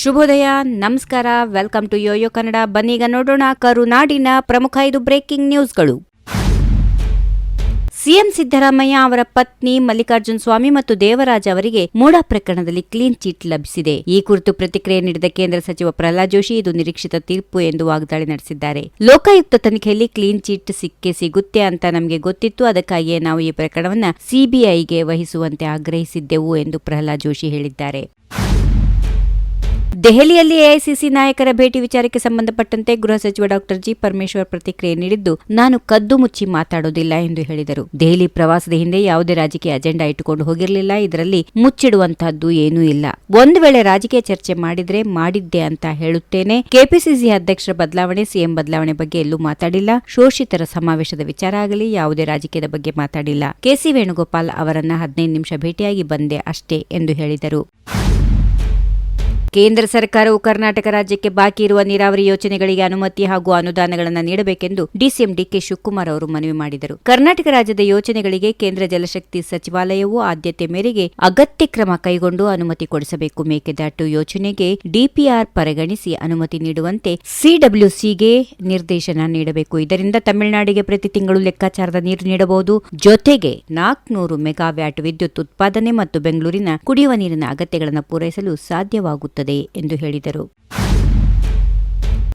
ಶುಭೋದಯ, ನಮಸ್ಕಾರ, welcome to Yoyo Kannada. ಬನ್ನೀಗ ನೋಡೋಣ ಕರುನಾಡಿನ ಪ್ರಮುಖ ಐದು ಬ್ರೇಕಿಂಗ್ ನ್ಯೂಸ್ಗಳು. ಸಿಎಂ ಸಿದ್ದರಾಮಯ್ಯ ಅವರ ಪತ್ನಿ ಮಲ್ಲಿಕಾರ್ಜುನ್ ಸ್ವಾಮಿ ಮತ್ತು ದೇವರಾಜ್ ಅವರಿಗೆ ಮೂಡ ಪ್ರಕರಣದಲ್ಲಿ ಕ್ಲೀನ್ ಚೀಟ್ ಲಭಿಸಿದೆ. ಈ ಕುರಿತು ಪ್ರತಿಕ್ರಿಯೆ ನೀಡಿದ ಕೇಂದ್ರ ಸಚಿವ ಪ್ರಹ್ಲಾದ್ ಜೋಶಿ ಇದು ನಿರೀಕ್ಷಿತ ತೀರ್ಪು ಎಂದು ವಾಗ್ದಾಳಿ ನಡೆಸಿದ್ದಾರೆ. ಲೋಕಾಯುಕ್ತ ತನಿಖೆಯಲ್ಲಿ ಕ್ಲೀನ್ ಚೀಟ್ ಸಿಕ್ಕೇ ಸಿಗುತ್ತೆ ಅಂತ ನಮಗೆ ಗೊತ್ತಿತ್ತು. ಅದಕ್ಕಾಗಿಯೇ ನಾವು ಈ ಪ್ರಕರಣವನ್ನು ಸಿಬಿಐಗೆ ವಹಿಸುವಂತೆ ಆಗ್ರಹಿಸಿದ್ದೆವು ಎಂದು ಪ್ರಹ್ಲಾದ್ ಜೋಶಿ ಹೇಳಿದ್ದಾರೆ. ದೆಹಲಿಯಲ್ಲಿ ಎಐಸಿಸಿ ನಾಯಕರ ಭೇಟಿ ವಿಚಾರಕ್ಕೆ ಸಂಬಂಧಪಟ್ಟಂತೆ ಗೃಹ ಸಚಿವ ಡಾಕ್ಟರ್ ಜಿ ಪರಮೇಶ್ವರ್ ಪ್ರತಿಕ್ರಿಯೆ ನೀಡಿದ್ದು, ನಾನು ಕದ್ದು ಮುಚ್ಚಿ ಮಾತಾಡೋದಿಲ್ಲ ಎಂದು ಹೇಳಿದರು. ದೆಹಲಿ ಪ್ರವಾಸದ ಹಿಂದೆ ಯಾವುದೇ ರಾಜಕೀಯ ಅಜೆಂಡಾ ಇಟ್ಟುಕೊಂಡು ಹೋಗಿರಲಿಲ್ಲ. ಇದರಲ್ಲಿ ಮುಚ್ಚಿಡುವಂತಹದ್ದು ಏನೂ ಇಲ್ಲ. ಒಂದು ವೇಳೆ ರಾಜಕೀಯ ಚರ್ಚೆ ಮಾಡಿದ್ರೆ ಮಾಡಿದ್ದೆ ಅಂತ ಹೇಳುತ್ತೇನೆ. ಕೆಪಿಸಿಸಿ ಅಧ್ಯಕ್ಷರ ಬದಲಾವಣೆ, ಸಿಎಂ ಬದಲಾವಣೆ ಬಗ್ಗೆ ಎಲ್ಲೂ ಮಾತಾಡಿಲ್ಲ. ಶೋಷಿತರ ಸಮಾವೇಶದ ವಿಚಾರ ಆಗಲಿ, ಯಾವುದೇ ರಾಜಕೀಯದ ಬಗ್ಗೆ ಮಾತಾಡಿಲ್ಲ. ಕೆಸಿ ವೇಣುಗೋಪಾಲ್ ಅವರನ್ನ ಹದಿನೈದು ನಿಮಿಷ ಭೇಟಿಯಾಗಿ ಬಂದೆ ಅಷ್ಟೇ ಎಂದು ಹೇಳಿದರು. ಕೇಂದ್ರ ಸರ್ಕಾರವು ಕರ್ನಾಟಕ ರಾಜ್ಯಕ್ಕೆ ಬಾಕಿ ಇರುವ ನೀರಾವರಿ ಯೋಜನೆಗಳಿಗೆ ಅನುಮತಿ ಹಾಗೂ ಅನುದಾನಗಳನ್ನು ನೀಡಬೇಕೆಂದು ಡಿಸಿಎಂ ಡಿಕೆ ಶಿವಕುಮಾರ್ ಅವರು ಮನವಿ ಮಾಡಿದರು. ಕರ್ನಾಟಕ ರಾಜ್ಯದ ಯೋಜನೆಗಳಿಗೆ ಕೇಂದ್ರ ಜಲಶಕ್ತಿ ಸಚಿವಾಲಯವು ಆದ್ಯತೆ ಮೇರೆಗೆ ಅಗತ್ಯ ಕ್ರಮ ಕೈಗೊಂಡು ಅನುಮತಿ ಕೊಡಿಸಬೇಕು. ಮೇಕೆದಾಟು ಯೋಜನೆಗೆ ಡಿಪಿಆರ್ ಪರಿಗಣಿಸಿ ಅನುಮತಿ ನೀಡುವಂತೆ ಸಿಡಬ್ಲ್ಯೂಸಿಗೆ ನಿರ್ದೇಶನ ನೀಡಬೇಕು. ಇದರಿಂದ ತಮಿಳುನಾಡಿಗೆ ಪ್ರತಿ ತಿಂಗಳು ಲೆಕ್ಕಾಚಾರದ ನೀರು ನೀಡಬಹುದು. ಜೊತೆಗೆ ನಾಲ್ಕುನೂರು ಮೆಗಾವ್ಯಾಟ್ ವಿದ್ಯುತ್ ಉತ್ಪಾದನೆ ಮತ್ತು ಬೆಂಗಳೂರಿನ ಕುಡಿಯುವ ನೀರಿನ ಅಗತ್ಯಗಳನ್ನು ಪೂರೈಸಲು ಸಾಧ್ಯವಾಗುತ್ತದೆ. ಎಂದು ಹೇಳಿದರು.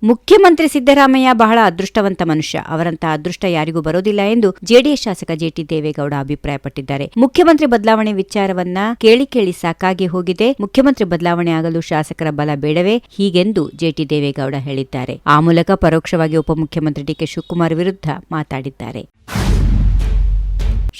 ಮುಖ್ಯಮಂತ್ರಿ ಸಿದ್ದರಾಮಯ್ಯ ಬಹಳ ಅದೃಷ್ಟವಂತ ಮನುಷ್ಯ. ಅವರಂತಹ ಅದೃಷ್ಟ ಯಾರಿಗೂ ಬರೋದಿಲ್ಲ ಎಂದು ಜೆಡಿಎಸ್ ಶಾಸಕ ಜೆಟಿ ದೇವೇಗೌಡ ಅಭಿಪ್ರಾಯಪಟ್ಟಿದ್ದಾರೆ. ಮುಖ್ಯಮಂತ್ರಿ ಬದಲಾವಣೆ ವಿಚಾರವನ್ನ ಕೇಳಿ ಕೇಳಿ ಸಾಕಾಗಿ ಹೋಗಿದೆ. ಮುಖ್ಯಮಂತ್ರಿ ಬದಲಾವಣೆ ಆಗಲು ಶಾಸಕರ ಬಲ ಬೇಡವೇ ಹೀಗೆಂದು ಜೆಟಿ ದೇವೇಗೌಡ ಹೇಳಿದ್ದಾರೆ. ಆ ಮೂಲಕ ಪರೋಕ್ಷವಾಗಿ ಉಪಮುಖ್ಯಮಂತ್ರಿ ಡಿಕೆ ಶಿವಕುಮಾರ್ ವಿರುದ್ಧ ಮಾತಾಡಿದ್ದಾರೆ.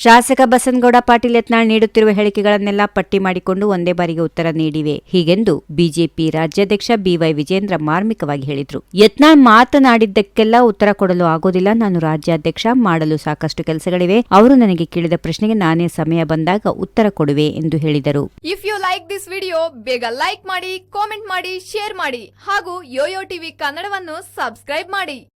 ಶಾಸಕ ಬಸನಗೌಡ ಪಾಟೀಲ್ ಯತ್ನಾಳ್ ನೀಡುತ್ತಿರುವ ಹೇಳಿಕೆಗಳನ್ನೆಲ್ಲ ಪಟ್ಟಿ ಮಾಡಿಕೊಂಡು ಒಂದೇ ಬಾರಿಗೆ ಉತ್ತರ ನೀಡಿವೆ. ಹೀಗೆಂದು ಬಿಜೆಪಿ ರಾಜ್ಯಾಧ್ಯಕ್ಷ ಬಿವೈ ವಿಜೇಂದ್ರ ಮಾರ್ಮಿಕವಾಗಿ ಹೇಳಿದರು. ಯತ್ನಾಳ್ ಮಾತನಾಡಿದ್ದಕ್ಕೆಲ್ಲ ಉತ್ತರ ಕೊಡಲು ಆಗೋದಿಲ್ಲ. ನಾನು ರಾಜ್ಯಾಧ್ಯಕ್ಷ ಮಾಡಲು ಸಾಕಷ್ಟು ಕೆಲಸಗಳಿವೆ. ಅವರು ನನಗೆ ಕೇಳಿದ ಪ್ರಶ್ನೆಗೆ ನಾನೇ ಸಮಯ ಬಂದಾಗ ಉತ್ತರ ಕೊಡುವೆ ಎಂದು ಹೇಳಿದರು. If you like this video ಬೇಗ ಲೈಕ್ ಮಾಡಿ ಕಾಮೆಂಟ್ ಮಾಡಿ ಶೇರ್ ಮಾಡಿ ಹಾಗೂ ಯೋಯೋ ಟಿವಿ ಕನ್ನಡವನ್ನು ಸಬ್ಸ್ಕ್ರೈಬ್ ಮಾಡಿ.